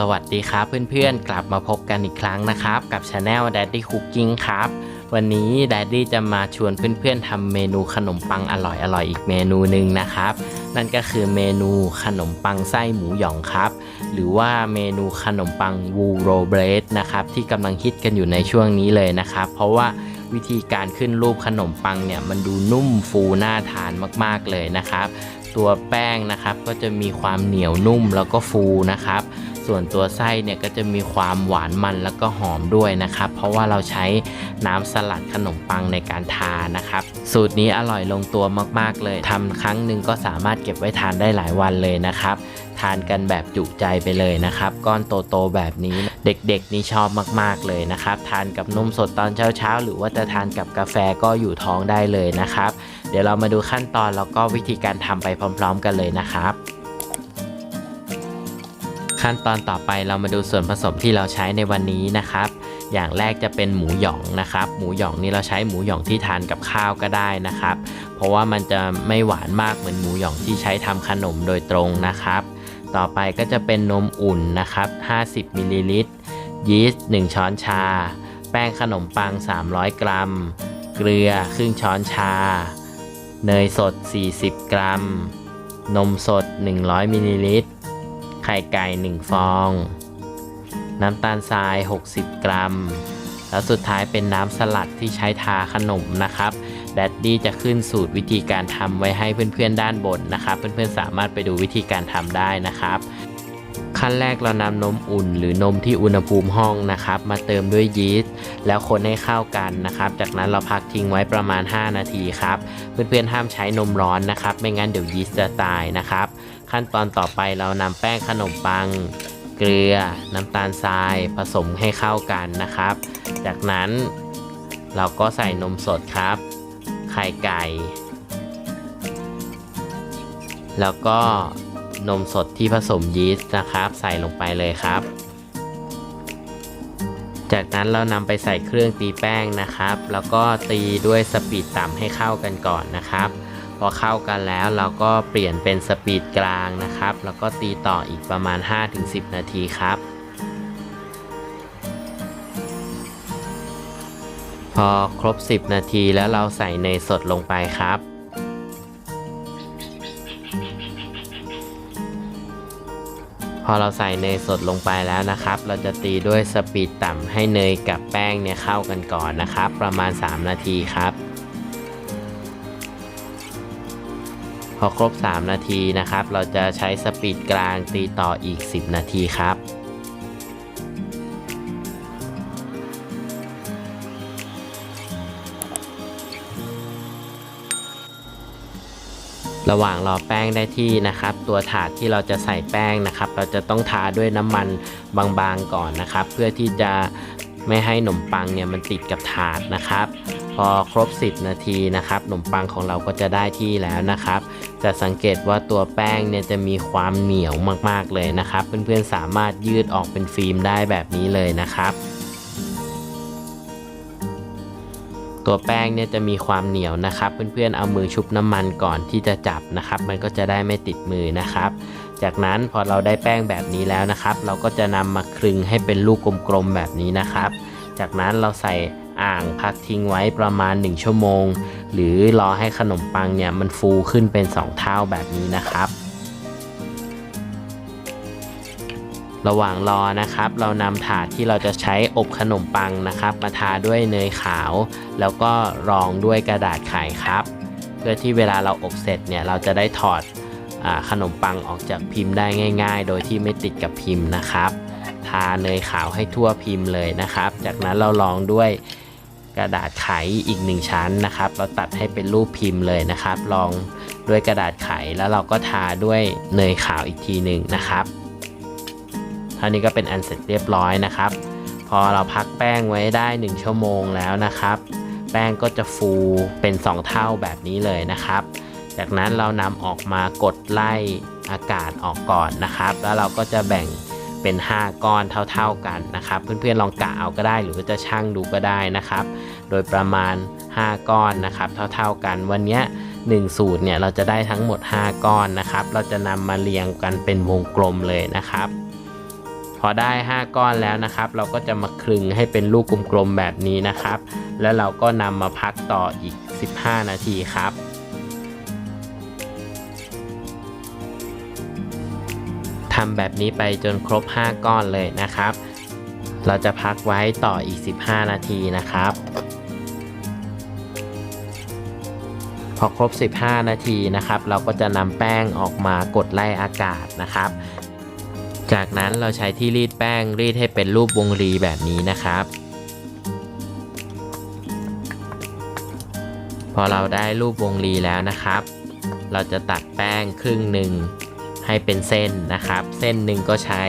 สวัสดีครับเพื่อนๆ กลับมาพบกันอีกครั้งนะครับ กับช anel Daddy Cooking ครับ วันนี้ Daddy จะมาชวนเพื่อนๆทำเมนูขนมปังอร่อยๆอีกเมนูหนึ่งนะครับ นั่นก็คือเมนูขนมปังไส้หมูหยองครับ หรือว่าเมนูขนมปังวูโรเบรดนะครับที่กำลังฮิตกันอยู่ในช่วงนี้เลยนะครับ เพราะว่าวิธีการขึ้นรูปขนมปังเนี่ยมันดูนุ่มฟูน่าทานมากๆเลยนะครับ ตัวแป้งนะครับก็จะมีความเหนียวนุ่มแล้วก็ฟูนะครับ ส่วนตัวไส้เนี่ยก็จะมีความหวานมันแล้วก็หอมด้วยนะครับ เพราะว่าเราใช้น้ำสลัดขนมปังในการทานนะครับ สูตรนี้อร่อยลงตัวมากๆเลยทำครั้งหนึ่งก็สามารถเก็บไว้ทานได้หลายวันเลยนะครับทานกันแบบจุใจไปเลยนะครับ ก้อนโตๆแบบนี้เด็กๆนี่ชอบมากๆเลยนะครับ ทานกับนมสดตอนเช้าๆ หรือว่าจะทานกับกาแฟก็อยู่ท้องได้เลยนะครับ เดี๋ยวเรามาดูขั้นตอนแล้วก็วิธีการทำไปพร้อม ๆ กันเลยนะครับ ขั้นตอนต่อไปเรามาดูส่วนผสมที่เราใช้ในวันนี้นะครับ อย่างแรกจะเป็นหมูหยองนะครับ หมูหยองนี่เราใช้หมูหยองที่ทานกับข้าวก็ได้นะครับ เพราะว่ามันจะไม่หวานมากเหมือนหมูหยองที่ใช้ทำขนมโดยตรงนะครับ ต่อไปก็จะเป็นนมอุ่นนะครับ 50มิลลิลิตรยีสต์1ช้อนชา แป้งขนมปัง 300 กรัม เกลือครึ่งช้อนชา เนยสด 40 กรัม นมสด 100มิลลิลิตร ไข่ไก่ 1 ฟอง น้ำตาลทราย 60 กรัม แล้วสุดท้ายเป็นน้ำสลัดที่ใช้ทาขนมนะครับแดดดี้จะขึ้นสูตรวิธีการทำไว้ให้เพื่อนๆด้านบนนะครับ เพื่อนๆสามารถไปดูวิธีการทำได้นะครับ ขั้นแรกเรานำนมอุ่น หรือนมที่อุณหภูมิห้องนะครับ มาเติมด้วยยีสต์แล้วคนให้เข้ากันนะครับ จากนั้นเราพักทิ้งไว้ประมาณ 5 นาทีครับ เพื่อนๆห้ามใช้นมร้อนนะครับ ไม่งั้นเดี๋ยวยีสต์จะตายนะครับขั้นตอนต่อไปเรานำแป้งขนมปัง เกลือ น้ำตาลทรายผสมให้เข้ากันนะครับ จากนั้นเราก็ใส่นมสดครับ ไข่ไก่ แล้วก็นมสดที่ผสมยีสต์นะครับ ใส่ลงไปเลยครับ จากนั้นเรานำไปใส่เครื่องตีแป้งนะครับ แล้วก็ตีด้วยสปีดต่ำให้เข้ากันก่อนนะครับ อเข้ากันแล้วเราก็เปลี่ยนเป็นสปีดกลางนะครับ แล้วก็ตีต่ออีกประมาณ 5-10 นาทีครับ พอครบ 10 นาทีแล้วเราใส่เนยสดลงไปครับพอเราใส่เนยสดลงไปแล้วนะครับ เราจะตีด้วยสปีดต่ำให้เนยกับแป้งเนี่ยเข้ากันก่อนนะครับ ประมาณ 3 นาทีครับ อครบ 3 นาทีนะครับ เราจะใช้สปีดกลางตีต่ออีก 10 นาทีครับระหว่างรอแป้งได้ที่นะครับ ตัวถาดที่เราจะใส่แป้งนะครับ เราจะต้องทาด้วยน้ำมันบางๆก่อนนะครับ เพื่อที่จะไม่ให้ขนมปังเนี่ยมันติดกับถาดนะครับ พอครบ 10 นาทีนะครับขนมปังของเราก็จะได้ที่แล้วนะครับ จะสังเกตว่าตัวแป้งเนี่ยจะมีความเหนียวมากๆเลยนะครับ เพื่อนๆสามารถยืดออกเป็นฟิล์มได้แบบนี้เลยนะครับ ตัวแป้งเนี่ยจะมีความเหนียวนะครับ เพื่อนๆเอามือชุบน้ำมันก่อนที่จะจับนะครับ มันก็จะได้ไม่ติดมือนะครับจากนั้นพอเราได้แป้งแบบนี้แล้วนะครับ เราก็จะนำมาคลึงให้เป็นลูกกลมๆแบบนี้นะครับ จากนั้นเราใส่ อ่างพักทิ้งไว้ประมาณ 1 ชั่วโมง หรือรอให้ขนมปังเนี่ยมันฟูขึ้นเป็น 2 เท่าแบบนี้นะครับ ระหว่างรอนะครับ เรานำถาดที่เราจะใช้อบขนมปังนะครับ มาทาด้วยเนยขาว แล้วก็รองด้วยกระดาษไขครับ เพื่อที่เวลาเราอบเสร็จเนี่ยเราจะได้ถอดอขนมปังออกจากพิมพ์ได้ง่าย ๆ โดยที่ไม่ติดกับพิมพ์นะครับ ทาเนยขาวให้ทั่วพิมพ์เลยนะครับ จากนั้นเรารองด้วย กระดาษไขอีกหนึ่งชั้นนะครับ เราตัดให้เป็นรูปพิมพ์เลยนะครับรองด้วยกระดาษไขแล้วเราก็ทาด้วยเนยขาวอีกทีหนึ่งนะครับเท่านี้ก็เป็นอันเสร็จเรียบร้อยนะครับ พอเราพักแป้งไว้ได้ 1 ชั่วโมงแล้วนะครับ แป้งก็จะฟูเป็น 2 เท่าแบบนี้เลยนะครับ จากนั้นเรานำออกมากดไล่อากาศออกก่อนนะครับ แล้วเราก็จะแบ่ง เป็น 5 ก้อนเท่า ๆกันนะครับ เพื่อนๆลองกะเอาก็ได้หรือจะชั่งดูก็ได้นะครับ โดยประมาณ 5 ก้อนนะครับ เท่าๆกันวันนี้1สูตรเนี่ยเราจะได้ทั้งหมด 5 ก้อนนะครับ เราจะนำมาเรียงกันเป็นวงกลมเลยนะครับพพอได้ 5 ก้อนแล้วนะครับ เราก็จะมาคลึงให้เป็นลูกกลมๆแบบนี้นะครับ แล้วเราก็นำมาพักต่ออีก 15 นาทีครับ ทำแบบนี้ไปจนครบ 5 ก้อนเลยนะครับ เราจะพักไว้ต่ออีก 15 นาทีนะครับ พอครบ 15 นาทีนะครับ เราก็จะนำแป้งออกมากดไล่อากาศนะครับ จากนั้นเราใช้ที่รีดแป้งรีดให้เป็นรูปวงรีแบบนี้นะครับพอเราได้รูปวงรีแล้วนะครับ เราจะตัดแป้งครึ่งหนึ่ง ให้เป็นเส้นนะครับ เส้นหนึ่งก็ใช้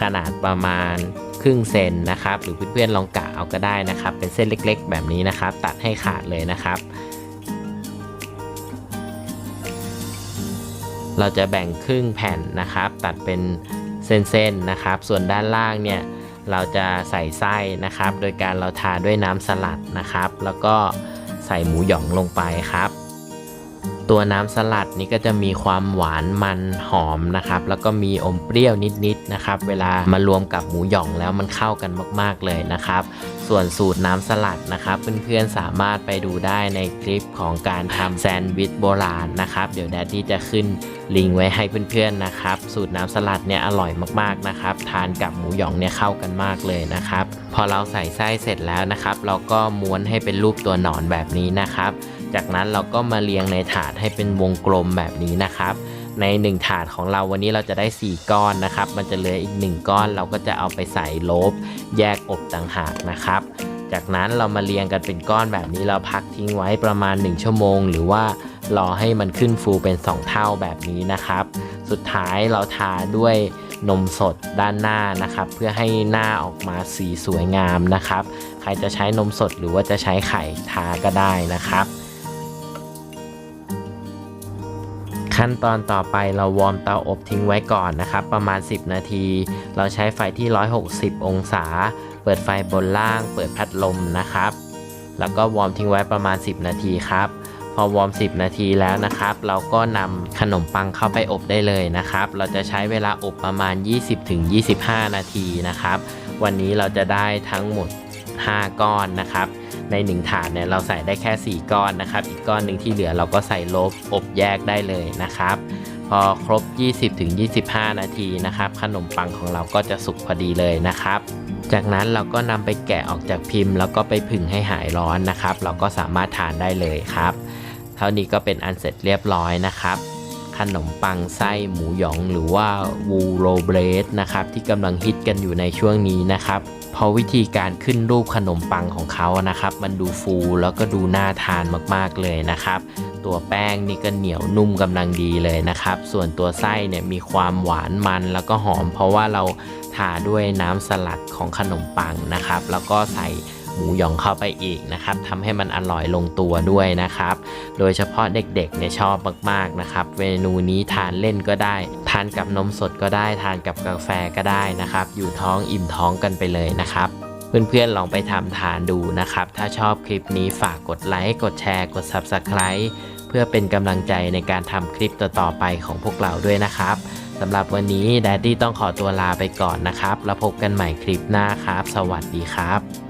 ขนาดประมาณครึ่งเซนนะครับ หรือเพื่อนๆลองกะเอาก็ได้นะครับ เป็นเส้นเล็กๆ แบบนี้นะครับ ตัดให้ขาดเลยนะครับ เราจะแบ่งครึ่งแผ่นนะครับ ตัดเป็นเส้นๆนะครับ ส่วนด้านล่างเนี่ยเราจะใส่ไส้นะครับ โดยการเราทาด้วยน้ำสลัดนะครับ แล้วก็ใส่หมูหยองลงไปครับ ตัวน้ำสลัดนี้ก็จะมีความหวานมันหอมนะครับ แล้วก็มีอมเปรี้ยวนิดๆนะครับ เวลามารวมกับหมูหยองแล้วมันเข้ากันมากๆเลยนะครับ ส่วนสูตรน้ำสลัดนะครับ เพื่อนๆสามารถไปดูได้ในคลิปของการทำแซนด์วิชโบราณนะครับ เดี๋ยวแดดดี้จะขึ้นลิงก์ไว้ให้เพื่อนๆนะครับ สูตรน้ำสลัดเนี่ยอร่อยมากๆนะครับ ทานกับหมูหยองเนี่ยเข้ากันมากเลยนะครับ พอเราใส่ไส้เสร็จแล้วนะครับ เราก็ม้วนให้เป็นรูปตัวหนอนแบบนี้นะครับ จากนั้นเราก็มาเรียงในถาดให้เป็นวงกลมแบบนี้นะครับ ใน 1 ถาดของเราวันนี้เราจะได้ 4 ก้อนนะครับ มันจะเหลืออีก 1 ก้อนเราก็จะเอาไปใส่โลบแยกอบต่างหากนะครับ จากนั้นเรามาเรียงกันเป็นก้อนแบบนี้เราพักทิ้งไว้ประมาณ 1 ชั่วโมง หรือว่ารอให้มันขึ้นฟูเป็น 2 เท่าแบบนี้นะครับ สุดท้ายเราทาด้วยนมสดด้านหน้านะครับ เพื่อให้หน้าออกมาสีสวยงามนะครับ ใครจะใช้นมสดหรือว่าจะใช้ไข่ทาก็ได้นะครับ ขั้นตอนต่อไปเราวอร์มเตาอบทิ้งไว้ก่อนนะครับ ประมาณ 10 นาที เราใช้ไฟที่ 160 องศา เปิดไฟบนล่าง เปิดพัดลมนะครับ แล้วก็วอร์มทิ้งไว้ประมาณ 10 นาทีครับ พอวอร์ม 10 นาทีแล้วนะครับ เราก็นำขนมปังเข้าไปอบได้เลยนะครับ เราจะใช้เวลาอบประมาณ 20-25 นาทีนะครับ วันนี้เราจะได้ทั้งหมด 5 ก้อนนะครับ ใน 1 ถาดเนี่ยเราใส่ได้แค่ 4 ก้อนนะครับ อีกก้อนหนึ่งที่เหลือเราก็ใส่ลบอบแยกได้เลยนะครับ พอครบ 20-25 นาทีนะครับ ขนมปังของเราก็จะสุกพอดีเลยนะครับจากนั้นเราก็นำไปแกะออกจากพิมพ์ แล้วก็ไปผึ่งให้หายร้อนนะครับ เราก็สามารถทานได้เลยครับ เท่านี้ก็เป็นอันเสร็จเรียบร้อยนะครับ ขนมปังไส้หมูหยองหรือว่าวูโรเบรดนะครับที่กำลังฮิตกันอยู่ในช่วงนี้นะครับ เพราะวิธีการขึ้นรูปขนมปังของเขานะครับ มันดูฟูแล้วก็ดูน่าทานมากๆเลยนะครับ ตัวแป้งนี่ก็เหนียวนุ่มกำลังดีเลยนะครับ ส่วนตัวไส้เนี่ยมีความหวานมันแล้วก็หอม เพราะว่าเราทาด้วยน้ำสลัดของขนมปังนะครับ แล้วก็ใส่ หมูหยองเข้าไปอีกนะครับทำให้มันอร่อยลงตัวด้วยนะครับ โดยเฉพาะเด็กๆเนี่ยชอบมากๆนะครับเมนูนี้ทานเล่นก็ได้ ทานกับนมสดก็ได้ ทานกับกาแฟก็ได้นะครับ อยู่ท้องอิ่มท้องกันไปเลยนะครับเพื่อนๆ ลองไปทำทานดูนะครับ ถ้าชอบคลิปนี้ฝากกดไลค์ กดแชร์ กด Subscribe เพื่อเป็นกำลังใจในการทำคลิปต่อๆไปของพวกเราด้วยนะครับสำหรับวันนี้แดดดี้ต้องขอตัวลาไปก่อนนะครับ แล้วพบกันใหม่คลิปหน้าครับ สวัสดีครับ